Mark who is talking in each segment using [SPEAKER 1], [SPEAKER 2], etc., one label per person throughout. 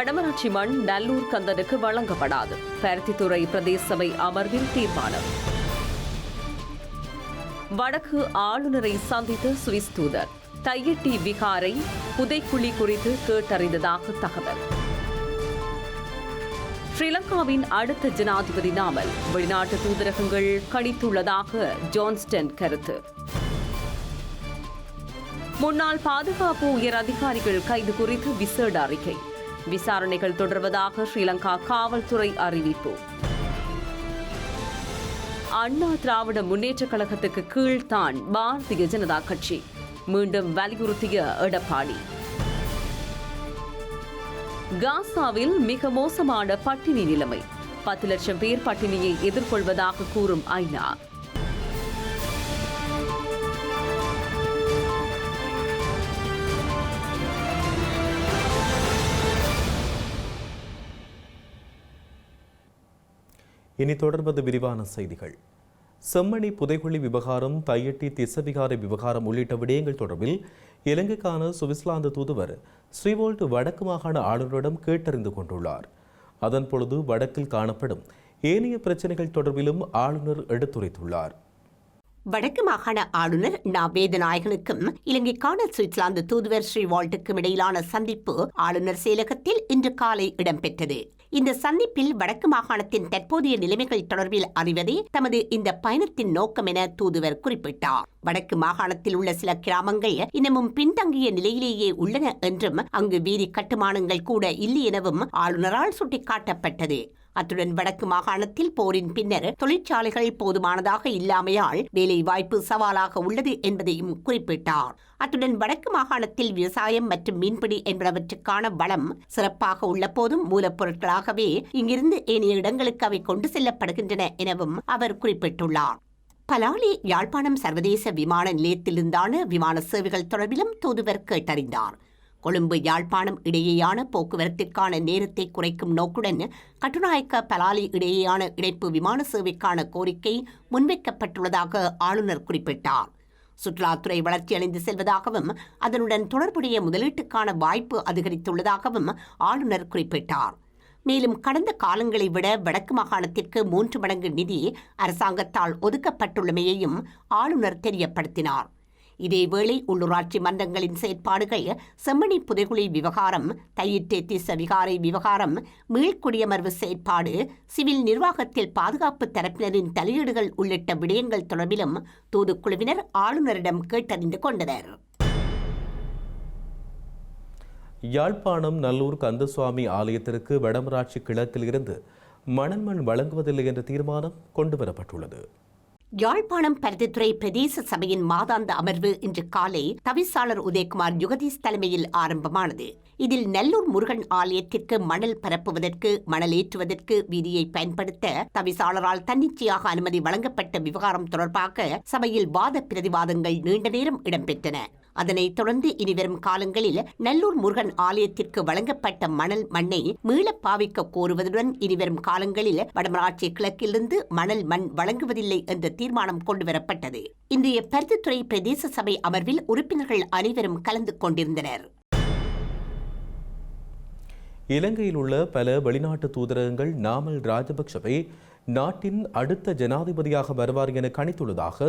[SPEAKER 1] வடமராட்சி மண் நல்லூர் கந்தனுக்கு வழங்கப்படாது பருத்தித்துறை பிரதேச சபை அமர்வில் தீர்மானம் வடக்கு ஆளுநரை சந்தித்த சுவிஸ் தூதர் தையட்டி விகாரை புதைக்குழி குறித்து கேட்டறிந்ததாக தகவல் ஸ்ரீலங்காவின் அடுத்த ஜனாதிபதி நாமல் வெளிநாட்டு தூதரகங்கள் கணித்துள்ளதாக ஜான்ஸ்டன் கருத்து முன்னாள் பாதுகாப்பு உயர் அதிகாரிகள் கைது குறித்து விசேட அறிக்கை விசாரணைகள் தொடர்வதாக ஸ்ரீலங்கா காவல்துறை அறிவிப்பு அண்ணா திராவிட முன்னேற்றக் கழகத்துக்கு கீழ்தான் பாரதிய ஜனதா கட்சி மீண்டும் வலியுறுத்திய எடப்பாடி காசாவில் மிக மோசமான பட்டினி நிலைமை பத்து லட்சம் பேர் பட்டினியை எதிர்கொள்வதாக கூறும் ஐநா
[SPEAKER 2] இனி தொடர்வது விரிவான செய்திகள் செம்மணி புதைகுழி விவகாரம் தையட்டி திசவிகார விவகாரம் உள்ளிட்ட விடயங்கள் தொடர்பில் இலங்கைக்கான சுவிட்சர்லாந்து தூதுவர் ஸ்ரீவோல்ட் வடக்கு மாகாண ஆளுநரிடம் கேட்டறிந்து கொண்டுள்ளார் அதன் பொழுது வடக்கில் காணப்படும் ஏனைய பிரச்சனைகள் தொடர்பிலும் ஆளுநர் எடுத்துரைத்துள்ளார்
[SPEAKER 1] வடக்கு மாகாண ஆளுநர் நா நாயகனுக்கும் இலங்கைக்கான சுவிட்சர்லாந்து தூதுவர் ஸ்ரீவால்ட்டுக்கும் இடையிலான சந்திப்பு ஆளுநர் செயலகத்தில் இன்று காலை இடம்பெற்றது இந்த சந்திப்பில் வடக்கு மாகாணத்தின் தற்போதைய நிலைமைகள் தொடர்பில் அறிவதே தமது இந்த பயணத்தின் நோக்கம் என தூதுவர் குறிப்பிட்டார் வடக்கு மாகாணத்தில் உள்ள சில கிராமங்கள் இன்னமும் பின்தங்கிய நிலையிலேயே உள்ளன என்றும் அங்கு வீதி கட்டுமானங்கள் கூட இல்லை எனவும் ஆளுநரால் சுட்டிக்காட்டப்பட்டது அத்துடன் வடக்கு மாகாணத்தில் போரின் பின்னர் தொழிற்சாலைகள் போதுமானதாக இல்லாமையால் வேலைவாய்ப்பு சவாலாக உள்ளது என்பதையும் குறிப்பிட்டார் அத்துடன் வடக்கு மாகாணத்தில் விவசாயம் மற்றும் மீன்பிடி என்பவற்றுக்கான வளம் சிறப்பாக உள்ள போதும் மூலப்பொருட்களாகவே இங்கிருந்து ஏனைய இடங்களுக்கு அவை கொண்டு செல்லப்படுகின்றன எனவும் அவர் குறிப்பிட்டுள்ளார் பலாலி யாழ்ப்பாணம் சர்வதேச விமான நிலையத்திலிருந்தான விமான சேவைகள் தொடர்பிலும் தூதுவர் கேட்டறிந்தார் கொழும்பு யாழ்ப்பாணம் இடையேயான போக்குவரத்திற்கான நேரத்தை குறைக்கும் நோக்குடன் கட்டுநாயக்க பலாலி இடையேயான இணைப்பு விமான சேவைக்கான கோரிக்கை முன்வைக்கப்பட்டுள்ளதாக ஆளுநர் குறிப்பிட்டார் சுற்றுலாத்துறை வளர்ச்சியடைந்து செல்வதாகவும் அதனுடன் தொடர்புடைய முதலீட்டுக்கான வாய்ப்பு அதிகரித்துள்ளதாகவும் ஆளுநர் குறிப்பிட்டார் மேலும் கடந்த காலங்களை விட வடக்கு மாகாணத்திற்கு மூன்று மடங்கு நிதி அரசாங்கத்தால் ஒதுக்கப்பட்டுள்ளமையையும் ஆளுநர் தெரியப்படுத்தினார் இதேவேளை உள்ளூராட்சி மன்றங்களின் செயற்பாடுகள் செம்மணி புதைகுழி விவகாரம் தையிற்றே திச விகாரை விவகாரம் மீள்குடியமர்வு செயற்பாடு சிவில் நிர்வாகத்தில் பாதுகாப்பு தரப்பினரின் தலையீடுகள் உள்ளிட்ட விடயங்கள் தொடர்பிலும் தூதுக்குழுவினர் ஆளுநரிடம் கேட்டறிந்து கொண்டனர்
[SPEAKER 2] யாழ்ப்பாணம் நல்லூர் கந்தசுவாமி ஆலயத்திற்கு வடமராட்சி கிழக்கில் இருந்து மணல் மண் வழங்குவதில்லை என்ற தீர்மானம் கொண்டுவரப்பட்டுள்ளது
[SPEAKER 1] யாழ்ப்பாணம் பரிதித்துறை பிரதேச சபையின் மாதாந்த அமர்வு இன்று காலை தவிசாளர் உதயகுமார் யுகதீஷ் தலைமையில் ஆரம்பமானது இதில் நல்லூர் முருகன் ஆலயத்திற்கு மணல் பரப்புவதற்கு மணல் ஏற்றுவதற்கு வீதியை பயன்படுத்த தவிசாளரால் தன்னிச்சையாக அனுமதி வழங்கப்பட்ட விவகாரம் தொடர்பாக சபையில் வாத பிரதிவாதங்கள் நீண்ட நேரம் இடம்பெற்றன அதனைத் தொடர்ந்து இனிவரும் காலங்களில் நல்லூர் முருகன் ஆலயத்திற்கு வழங்கப்பட்ட மணல் மண்ணை மீள பாவிக்க கோருவதுடன் இனிவரும் காலங்களில் வடமராட்சி கிழக்கிலிருந்து மணல் மண் வழங்குவதில்லை என்ற தீர்மானம் கொண்டுவரப்பட்டது இன்றைய பருத்தித்துறை பிரதேச சபை அமர்வில் உறுப்பினர்கள் அனைவரும் கலந்து கொண்டிருந்தனர்
[SPEAKER 2] இலங்கையில் உள்ள பல வெளிநாட்டு தூதரகங்கள் நாமல் ராஜபக்சவை நாட்டின் அடுத்த ஜனாதிபதியாக வருவார் என கணித்துள்ளதாக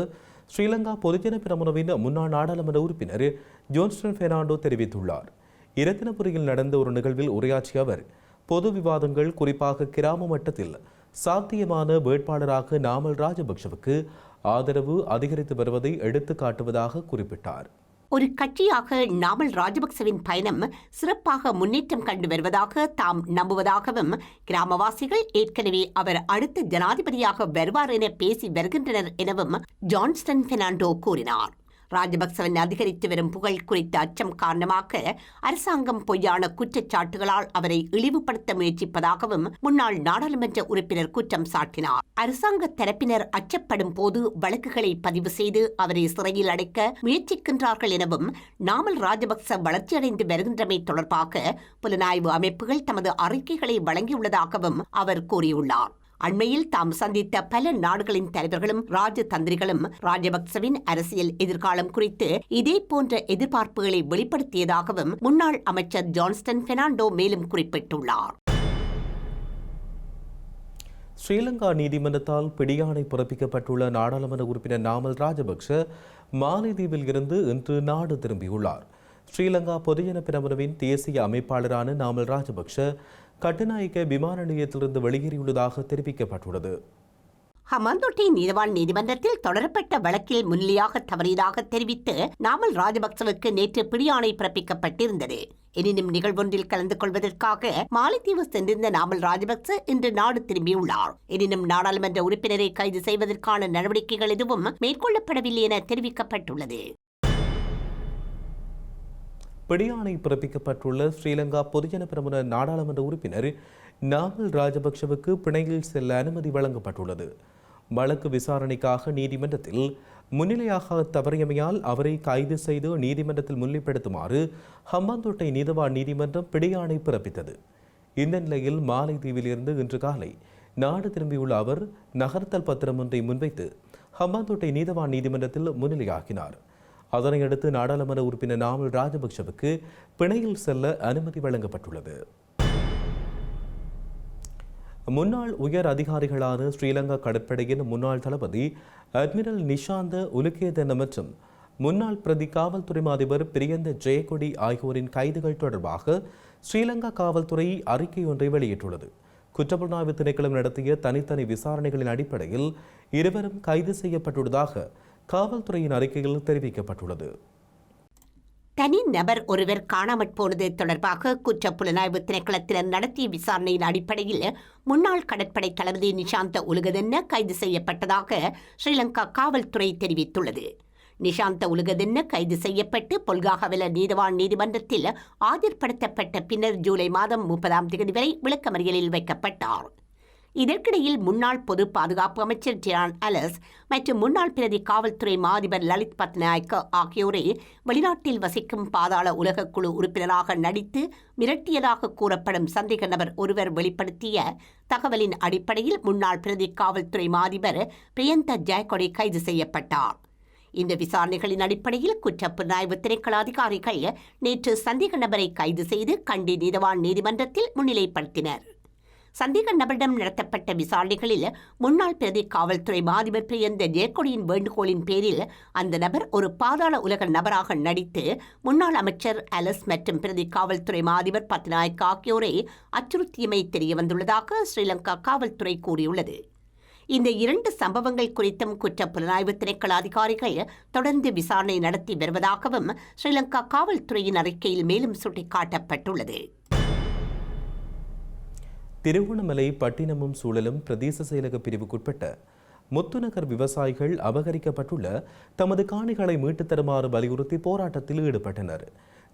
[SPEAKER 2] ஸ்ரீலங்கா பொதுஜன பிரமுனவின் முன்னாள் நாடாளுமன்ற உறுப்பினர் ஜோன்ஸ்டன் பெர்னாண்டோ தெரிவித்துள்ளார் இரத்தினபுரியில் நடந்த ஒரு நிகழ்வில் உரையாற்றிய அவர் பொது விவாதங்கள் குறிப்பாக கிராம மட்டத்தில் சாத்தியமான வேட்பாளராக நாமல் ராஜபக்ஷவுக்கு ஆதரவு அதிகரித்து வருவதை எடுத்து காட்டுவதாக குறிப்பிட்டார்
[SPEAKER 1] ஒரு கட்சியாக நாமல் ராஜபக்சவின் பயணம் சிறப்பாக முன்னேற்றம் கண்டு வருவதாக தாம் நம்புவதாகவும் கிராமவாசிகள் ஏற்கனவே அவர் அடுத்த ஜனாதிபதியாக வருவார் என பேசி வருகின்றனர் எனவும் ஜான்ஸ்டன் பெர்னாண்டோ கூறினார் ராஜபக்சவன் அதிகரித்து வரும் புகழ் குறித்த அச்சம் காரணமாக அரசாங்கம் பொய்யான குற்றச்சாட்டுகளால் அவரை இழிவுபடுத்த முயற்சிப்பதாகவும் முன்னாள் நாடாளுமன்ற உறுப்பினர் குற்றம் சாட்டினார் அரசாங்க தரப்பினர் அச்சப்படும் போது வழக்குகளை பதிவு செய்து அவரை சிறையில் அடைக்க முயற்சிக்கின்றார்கள் எனவும் நாமல் ராஜபக்ச வளர்ச்சியடைந்து வருகின்றமை தொடர்பாக புலனாய்வு அமைப்புகள் தமது அறிக்கைகளை வழங்கியுள்ளதாகவும் அவர் கூறியுள்ளார் அண்மையில் தாம் சந்தித்த பல நாடுகளின் தலைவர்களும் ராஜதந்திரிகளும் ராஜபக்சவின் அரசியல் எதிர்காலம் குறித்து இதே போன்ற எதிர்பார்ப்புகளை வெளிப்படுத்தியதாகவும் முன்னாள் அமைச்சர் ஜான்ஸ்டன் பெர்னாண்டோ மேலும் குறிப்பிட்டுள்ளார்
[SPEAKER 2] ஸ்ரீலங்கா நீதிமன்றத்தால் பிடியாணை பிறப்பிக்கப்பட்டுள்ள நாடாளுமன்ற உறுப்பினர் நாமல் ராஜபக்ஷ மாலைதீவில் இருந்து இன்று நாடு திரும்பியுள்ளார் ஸ்ரீலங்கா பொதுஜன பிரமுனவின் தேசிய அமைப்பாளரான நாமல் ராஜபக்ஷ கட்டுநாயக்க விமான நிலையத்திலிருந்து வெளியேறியுள்ளதாக தெரிவிக்கப்பட்டுள்ளது
[SPEAKER 1] ஹமாந்தொட்டி நீதவான் நீதிமன்றத்தில் தொடரப்பட்ட வழக்கில் முன்னிலையாக தவறியதாக தெரிவித்து நாமல் ராஜபக்சவுக்கு நேற்று பிடியாணை பிறப்பிக்கப்பட்டிருந்தது எனினும் நிகழ்வொன்றில் கலந்து கொள்வதற்காக மாலைத்தீவு சென்றிருந்த நாமல் ராஜபக்ச இன்று நாடு திரும்பியுள்ளார் எனினும் நாடாளுமன்ற உறுப்பினரை கைது செய்வதற்கான நடவடிக்கைகள் எதுவும் மேற்கொள்ளப்படவில்லை என தெரிவிக்கப்பட்டுள்ளது
[SPEAKER 2] பிடியாணை பிறப்பிக்கப்பட்டுள்ள ஸ்ரீலங்கா பொதுஜன பிரமுன நாடாளுமன்ற உறுப்பினர் நாமல் ராஜபக்ஷவுக்கு பிணையில் செல்ல அனுமதி வழங்கப்பட்டுள்ளது வழக்கு விசாரணைக்காக நீதிமன்றத்தில் முன்னிலையாக தவறியமையால் அவரை கைது செய்து நீதிமன்றத்தில் முன்னிலைப்படுத்துமாறு ஹம்பாந்தோட்டை நீதவான் நீதிமன்றம் பிடியாணை பிறப்பித்தது இந்த நிலையில் மாலைதீவில் இருந்து இன்று காலை நாடு திரும்பியுள்ள அவர் நகர்த்தல் பத்திரம் ஒன்றை முன்வைத்து ஹம்பாந்தோட்டை நீதவான் நீதிமன்றத்தில் முன்னிலையாக்கினார் அதனையடுத்து நாடாளுமன்ற உறுப்பினர் நாமல் ராஜபக்சவுக்கு பிணையில் செல்ல அனுமதி வழங்கப்பட்டுள்ளது முன்னாள் உயர் அதிகாரிகளான ஸ்ரீலங்கா கடற்படையின் முன்னாள் தளபதி அட்மிரல் நிஷாந்த உலுக்கேதன மற்றும் முன்னாள் பிரதி காவல்துறை அதிபர் பிரியந்த ஜெயக்கொடி ஆகியோரின் கைதுகள் தொடர்பாக ஸ்ரீலங்கா காவல்துறை அறிக்கை ஒன்றை வெளியிட்டுள்ளது குற்றப்புலனாய்வு திணைக்களம் நடத்திய தனித்தனி விசாரணைகளின் அடிப்படையில் இருவரும் கைது செய்யப்பட்டுள்ளதாக காவல்துறையின் அறிக்கையில் தெரிவிக்கப்பட்டுள்ளது
[SPEAKER 1] தனிநபர் ஒருவர் காணாமற் போனது தொடர்பாக குற்ற புலனாய்வு திணைக்களத்தினர் நடத்திய விசாரணையின் அடிப்படையில் முன்னாள் கடற்படை தளபதி நிஷாந்த உலகதென்ன கைது செய்யப்பட்டதாக ஸ்ரீலங்கா காவல்துறை தெரிவித்துள்ளது நிஷாந்த உலகதென்ன கைது செய்யப்பட்டு பொல்காகவல நீதவான் நீதிமன்றத்தில் ஆஜர்படுத்தப்பட்ட பின்னர் ஜூலை மாதம் முப்பதாம் தேதி வரை விளக்கமறியலில் வைக்கப்பட்டார் இதற்கிடையில் முன்னாள் பொது பாதுகாப்பு அமைச்சர் ஜான் அலஸ் மற்றும் முன்னாள் பிரதி காவல்துறை மாதிபர் லலித் பத்நாயக்க ஆகியோரை வெளிநாட்டில் வசிக்கும் பாதாள உலக குழு உறுப்பினராக நடித்து மிரட்டியதாக கூறப்படும் சந்தேக நபர் ஒருவர் வெளிப்படுத்திய தகவலின் அடிப்படையில் முன்னாள் பிரதி காவல்துறை மாதிபர் பிரியந்த ஜாய்கொடை கைது செய்யப்பட்டார் இந்த விசாரணைகளின் அடிப்படையில் புலனாய்வு திணைக்கள அதிகாரிகள் நேற்று சந்தேக நபரை கைது செய்து கண்டி நீதவான் நீதிமன்றத்தில் முன்னிலைப்படுத்தினர் சந்தேக நபரிடம் நடத்தப்பட்ட விசாரணைகளில் முன்னாள் பிரதி காவல்துறை மாதிபர் பிரியந்த ஜெயக்கொடியின் வேண்டுகோளின் பேரில் அந்த நபர் ஒரு பாதாள உலக நபராக நடித்து முன்னாள் அமைச்சர் அலஸ் மற்றும் பிரதி காவல்துறை மாதிபர் பத்நாயக் ஆகியோரை அச்சுறுத்தியமை தெரியவந்துள்ளதாக ஸ்ரீலங்கா காவல்துறை கூறியுள்ளது இந்த இரண்டு சம்பவங்கள் குறித்தும் குற்ற புலனாய்வு திணைக்கள அதிகாரிகள் தொடர்ந்து விசாரணை நடத்தி வருவதாகவும் ஸ்ரீலங்கா காவல்துறையின் அறிக்கையில் மேலும் சுட்டிக்காட்டப்பட்டுள்ளது
[SPEAKER 2] திருகோணமலை பட்டினமும் சூழலும் பிரதேச செயலக பிரிவுக்குட்பட்ட முத்துநகர் விவசாயிகள் அபகரிக்கப்பட்டுள்ள தமது காணிகளை மீட்டுத் தருமாறு வலியுறுத்தி போராட்டத்தில் ஈடுபட்டனர்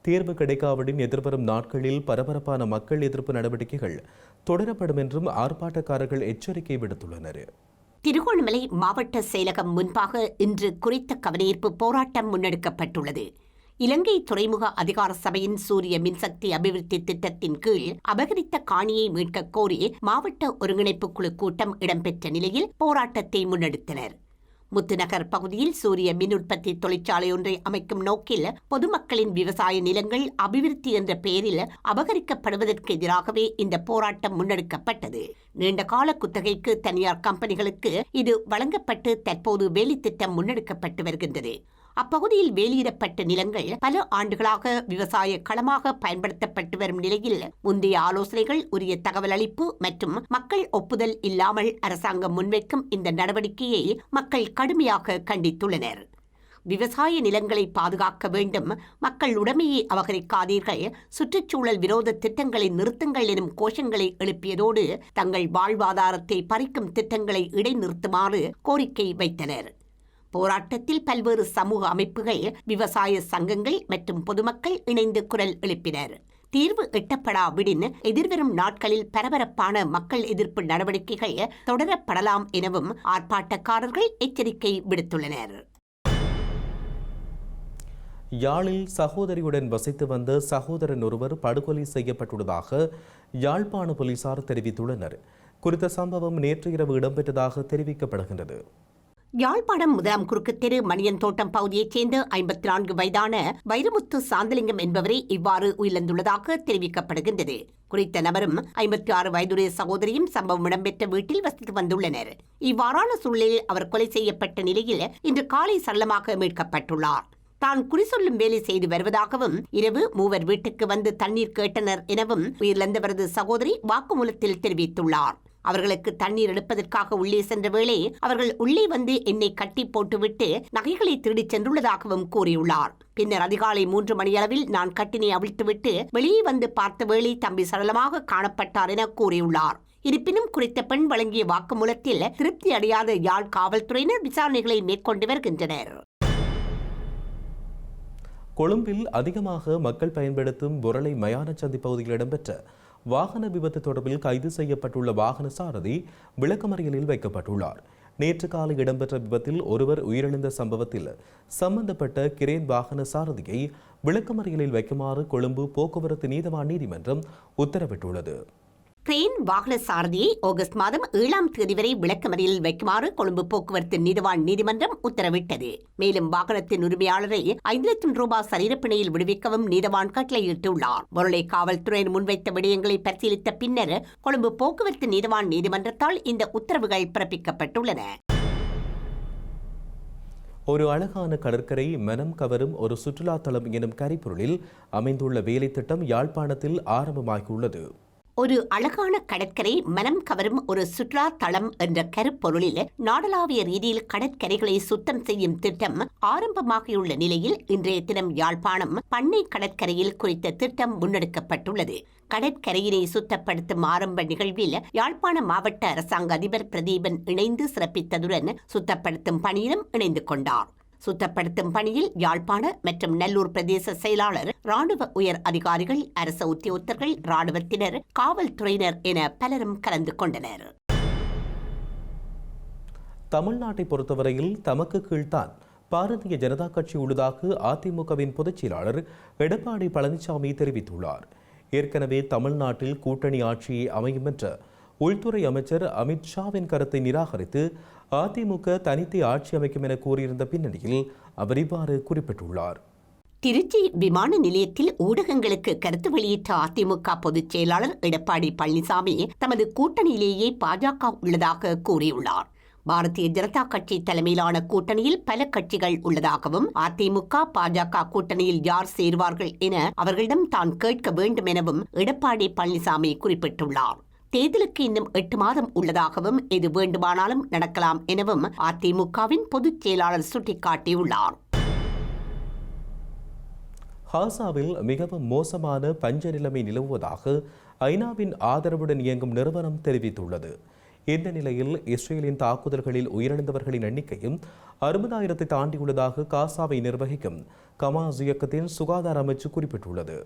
[SPEAKER 2] தேர்வு கிடைக்காவிடின் எதிர்வரும் நாட்களில் பரபரப்பான மக்கள் எதிர்ப்பு நடவடிக்கைகள் தொடரப்படும் என்றும் ஆர்ப்பாட்டக்காரர்கள் எச்சரிக்கை விடுத்துள்ளனர்
[SPEAKER 1] திருகோணமலை மாவட்ட செயலகம் முன்பாக இன்று குறித்த கவனஈர்ப்பு போராட்டம் முன்னெடுக்கப்பட்டுள்ளது இலங்கை துறைமுக அதிகார சபையின் சூரிய மின்சக்தி அபிவிருத்தி திட்டத்தின் கீழ் அபகரித்த காணியை மீட்கக் கோரி மாவட்ட ஒருங்கிணைப்பு குழு கூட்டம் இடம்பெற்ற நிலையில் போராட்டத்தை முன்னெடுத்தனர் முத்துநகர் பகுதியில் சூரிய மின் உற்பத்தி தொழிற்சாலை ஒன்றை அமைக்கும் நோக்கில் பொதுமக்களின் விவசாய நிலங்கள் அபிவிருத்தி என்ற பெயரில் அபகரிக்கப்படுவதற்கு எதிராகவே இந்த போராட்டம் முன்னெடுக்கப்பட்டது நீண்டகால குத்தகைக்கு தனியார் கம்பெனிகளுக்கு இது வழங்கப்பட்டு தற்போது வேலை திட்டம் முன்னெடுக்கப்பட்டு வருகின்றது அப்பகுதியில் வெளியிடப்பட்ட நிலங்கள் பல ஆண்டுகளாக விவசாய களமாக பயன்படுத்தப்பட்டு வரும் நிலையில் முந்தைய ஆலோசனைகள் உரிய தகவல் அளிப்பு மற்றும் மக்கள் ஒப்புதல் இல்லாமல் அரசாங்கம் முன்வைக்கும் இந்த நடவடிக்கையை மக்கள் கடுமையாக கண்டித்துள்ளனர் விவசாய நிலங்களை பாதுகாக்க வேண்டும் மக்கள் உடைமையை அபகரிக்காதீர்கள் சுற்றுச்சூழல் விரோத திட்டங்களை நிறுத்துங்கள் எனும் கோஷங்களை எழுப்பியதோடு தங்கள் வாழ்வாதாரத்தை பறிக்கும் திட்டங்களை இடைநிறுத்துமாறு கோரிக்கை வைத்தனர் போராட்டத்தில் பல்வேறு சமூக அமைப்புகள் விவசாய சங்கங்கள் மற்றும் பொதுமக்கள் இணைந்து குரல் எழுப்பினர் தீர்வு எட்டப்படாவிடின் எதிர்வரும் நாட்களில் பரபரப்பான மக்கள் எதிர்ப்பு நடவடிக்கைகள் தொடரப்படலாம் எனவும் ஆர்ப்பாட்டக்காரர்கள் எச்சரிக்கை விடுத்துள்ளனர்
[SPEAKER 2] யாழில் சகோதரியுடன் வசித்து வந்த சகோதரன் ஒருவர் படுகொலை செய்யப்பட்டுள்ளதாக யாழ்ப்பாண போலீசார் தெரிவித்துள்ளனர் குறித்த சம்பவம் நேற்று இரவு இடம்பெற்றதாக தெரிவிக்கப்படுகின்றது
[SPEAKER 1] யாழ்ப்பாணம் முதலாம் குறுக்கு தெரு மணியன் தோட்டம் பகுதியைச் சேர்ந்த ஐம்பத்தி நான்கு வயதான வைரமுத்து சாந்தலிங்கம் என்பவரே இவ்வாறு உயிரிழந்துள்ளதாக தெரிவிக்கப்படுகின்றது குறித்த நபரும் ஐம்பத்தி ஆறு வயதுடைய சகோதரியும் சம்பவம் இடம்பெற்ற வீட்டில் வசித்து வந்துள்ளனர் இவ்வாறான சூழலில் அவர் கொலை செய்யப்பட்ட நிலையில் இன்று காலை சரளமாக மீட்கப்பட்டுள்ளார் தான் குறி சொல்லும் வேலை செய்து வருவதாகவும் இரவு மூவர் வீட்டுக்கு வந்து தண்ணீர் கேட்டனர் எனவும் உயிரிழந்தவரது சகோதரி வாக்குமூலத்தில் தெரிவித்துள்ளார் அவர்களுக்கு தண்ணீர் எடுப்பதற்காக உள்ளே சென்ற வேளை அவர்கள் உள்ளே வந்து என்னை கட்டி போட்டுவிட்டு நகைகளை திருடிச் சென்றுள்ளதாகவும் கூறியுள்ளார் பின்னர் அதிகாலை மூன்று மணியளவில் நான் கட்டினை அவிழ்த்துவிட்டு வெளியே வந்து பார்த்த வேளை தம்பி சரளமாக காணப்பட்டார் என கூறியுள்ளார் இருப்பினும் குறித்த பெண் வழங்கிய வாக்குமூலத்தில் திருப்தி அடையாத யாழ் காவல்துறையினர் விசாரணைகளை மேற்கொண்டு வருகின்றனர்
[SPEAKER 2] கொழும்பில் அதிகமாக மக்கள் பயன்படுத்தும் புரளை மயான சந்தி பகுதியில் இடம்பெற்ற வாகன விபத்து தொடர்பில் கைது செய்யப்பட்டுள்ள வாகன சாரதி விளக்கமறியலில் வைக்கப்பட்டுள்ளார் நேற்று காலை இடம்பெற்ற விபத்தில் ஒருவர் உயிரிழந்த சம்பவத்தில் சம்பந்தப்பட்ட கிரேன் வாகன சாரதியை விளக்கமறியலில் வைக்குமாறு கொழும்பு போக்குவரத்து நீதவான் நீதிமன்றம் உத்தரவிட்டுள்ளது
[SPEAKER 1] கிரெயின் வாகன சாரதியை ஆகஸ்ட் மாதம் ஏழாம் தேதி வரை விளக்கமறியில் வைக்குமாறு கொழும்பு போக்குவரத்து நிறுவன நீதிமன்றம் உத்தரவிட்டது மேலும் வாகனத்தின் உரிமையாளரை ஐந்து லட்சம் ரூபாய் சரீரப்பிணையில் விடுவிக்கவும் நீதவான் கட்டளையிட்டுள்ளார் பொருளை காவல்துறையின் முன்வைத்த விடயங்களை பரிசீலித்த பின்னர் கொழும்பு போக்குவரத்து நீதவான் நீதிமன்றத்தால் இந்த உத்தரவுகள் பிறப்பிக்கப்பட்டுள்ளன
[SPEAKER 2] ஒரு அழகான கடற்கரை மனம் கவரும் ஒரு சுற்றுலாத்தலம் எனும் கரிபொருளில் அமைந்துள்ள வேலைத்திட்டம் யாழ்ப்பாணத்தில் ஆரம்பமாகியுள்ளது
[SPEAKER 1] ஒரு அழகான கடற்கரை மனம் கவரும் ஒரு சுற்றுலா தளம் என்ற கருப்பொருளில் நாடளாவிய ரீதியில் கடற்கரைகளை சுத்தம் செய்யும் திட்டம் ஆரம்பமாகியுள்ள நிலையில் இன்றைய தினம் யாழ்ப்பாணம் பண்ணை கடற்கரையில் குறித்த திட்டம் முன்னெடுக்கப்பட்டுள்ளது கடற்கரையினை சுத்தப்படுத்தும் ஆரம்ப நிகழ்வில் யாழ்ப்பாண மாவட்ட அரசாங்க அதிபர் பிரதீபன் இணைந்து சிறப்பித்ததுடன் சுத்தப்படுத்தும் பணியிலும் இணைந்து கொண்டார் சுத்தப்படுத்தும் பணியில் யாழ்ப்பாண மற்றும் நல்லூர் பிரதேச செயலாளர் ராணுவ உயர் அதிகாரிகள் அரச உத்தியோகத்தர்கள் ராணுவத்தினர் காவல்துறையினர் என பலரும் கலந்து கொண்டனர்
[SPEAKER 2] தமிழ்நாட்டை பொறுத்தவரையில் தமக்கு கீழ்தான் பாரதிய ஜனதா கட்சி உள்ளதாக அதிமுகவின் பொதுச் செயலாளர் எடப்பாடி பழனிசாமி தெரிவித்துள்ளார் ஏற்கனவே தமிழ்நாட்டில் கூட்டணி ஆட்சி அமையும் என்ற உள்துறை அமைச்சர் அமித்ஷாவின் கருத்தை நிராகரித்து அதிமுக தனித்து ஆட்சி அமைக்கும் என கூறியிருந்த பின்னணியில் அவர் இவ்வாறு குறிப்பிட்டுள்ளார்
[SPEAKER 1] திருச்சி விமான நிலையத்தில் ஊடகங்களுக்கு கருத்து வெளியிட்ட அதிமுக பொதுச் செயலாளர் எடப்பாடி பழனிசாமி தமது கூட்டணியிலேயே பாஜக உள்ளதாக கூறியுள்ளார் பாரதிய ஜனதா கட்சி தலைமையிலான கூட்டணியில் பல கட்சிகள் உள்ளதாகவும் அதிமுக பாஜக கூட்டணியில் யார் சேர்வார்கள் என அவர்களிடம் தான் கேட்க வேண்டும் எனவும் எடப்பாடி பழனிசாமி குறிப்பிட்டுள்ளார் தேர்தலுக்கு இன்னும் எட்டு மாதம் உள்ளதாகவும் எது வேண்டுமானாலும் நடக்கலாம் எனவும் அதிமுகவின் பொதுச் செயலாளர் சுட்டிக்காட்டியுள்ளார்
[SPEAKER 2] ஹாசாவில் மிகவும் மோசமான பஞ்ச நிலைமை நிலவுவதாக ஐநாவின் ஆதரவுடன் இயங்கும் நிறுவனம் தெரிவித்துள்ளது இந்த நிலையில் இஸ்ரேலின் தாக்குதல்களில் உயிரிழந்தவர்களின் எண்ணிக்கையும் அறுபதாயிரத்தை தாண்டியுள்ளதாக காசாவை நிர்வகிக்கும் கமாஸ் இயக்கத்தின் சுகாதார அமைச்சு குறிப்பிட்டுள்ளது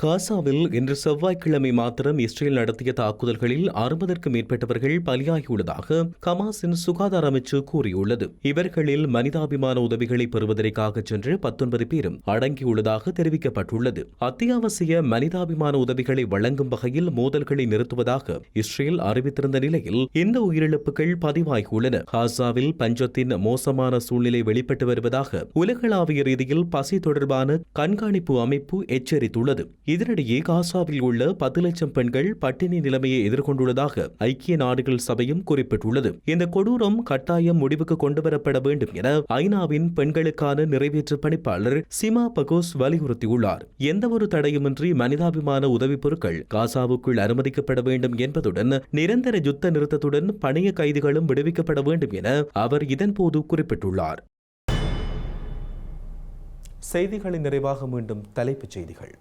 [SPEAKER 2] காசாவில் இன்று செவ்வாய்க்கிழமை மாத்திரம் இஸ்ரேல் நடத்திய தாக்குதல்களில் அறுபதற்கும் மேற்பட்டவர்கள் பலியாகியுள்ளதாக கமாஸின் சுகாதார அமைச்சு கூறியுள்ளது இவர்களில் மனிதாபிமான உதவிகளை பெறுவதற்காக சென்று பத்தொன்பது பேரும் அடங்கியுள்ளதாக தெரிவிக்கப்பட்டுள்ளது அத்தியாவசிய மனிதாபிமான உதவிகளை வழங்கும் வகையில் மோதல்களை நிறுத்துவதாக இஸ்ரேல் அறிவித்திருந்த நிலையில் இந்த உயிரிழப்புகள் பதிவாகியுள்ளன காசாவில் பஞ்சத்தின் மோசமான சூழ்நிலை வெளிப்பட்டு வருவதாக உலகளாவிய ரீதியில் பசி தொடர்பான கண்காணிப்பு அமைப்பு எச்சரித்துள்ளது இதனிடையே காசாவில் உள்ள பத்து லட்சம் பெண்கள் பட்டினி நிலைமையை எதிர்கொண்டுள்ளதாக ஐக்கிய நாடுகள் சபையும் குறிப்பிட்டுள்ளது இந்த கொடூரம் கட்டாயம் முடிவுக்கு கொண்டுவரப்பட வேண்டும் என ஐநாவின் பெண்களுக்கான நிறைவேற்று பணிப்பாளர் சிமா பகோஸ் வலியுறுத்தியுள்ளார் எந்தவொரு தடையுமின்றி மனிதாபிமான உதவிப் பொருட்கள் காசாவுக்குள் அனுமதிக்கப்பட வேண்டும் என்பதுடன் நிரந்தர யுத்த நிறுத்தத்துடன் பணைய கைதிகளும் விடுவிக்கப்பட வேண்டும் என அவர் இதன்போது குறிப்பிட்டுள்ளார் செய்திகளின் நிறைவாக மீண்டும் தலைப்புச் செய்திகள்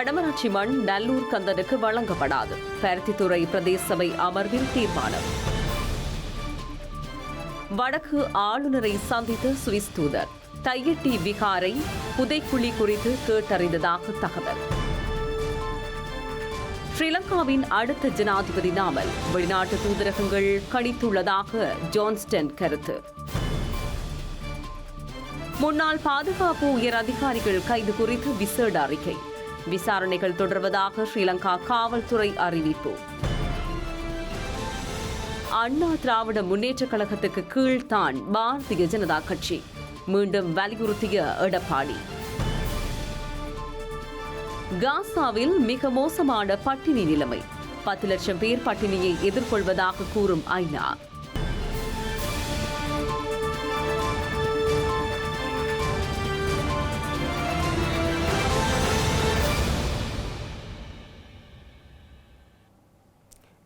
[SPEAKER 1] வடமராட்சி மண் நல்லூர் கந்தனுக்கு வழங்கப்படாது பருத்தித்துறை பிரதேச சபை அமர்வில் தீர்மானம் வடக்கு ஆளுநரை சந்தித்த சுவிஸ் தூதர் தையட்டி விகாரை புதைக்குழி குறித்து கேட்டறிந்ததாக தகவல் ஸ்ரீலங்காவின் அடுத்த ஜனாதிபதி நாமல் வெளிநாட்டு தூதரகங்கள் கணித்துள்ளதாக ஜான்ஸ்டன் கருத்து முன்னாள் பாதுகாப்பு உயர் அதிகாரிகள் கைது குறித்து விசேட அறிக்கை விசாரணைகள் தொடர்வதாக ஸ்ரீலங்கா காவல்துறை அறிவிப்பு அண்ணா திராவிட முன்னேற்ற கழகத்துக்கு கீழ்தான் பாரதிய ஜனதா கட்சி மீண்டும் வலியுறுத்திய எடப்பாடி காசாவில் மிக மோசமான பட்டினி நிலைமை பத்து லட்சம் பேர் பட்டினியை எதிர்கொள்வதாக கூறும் ஐநா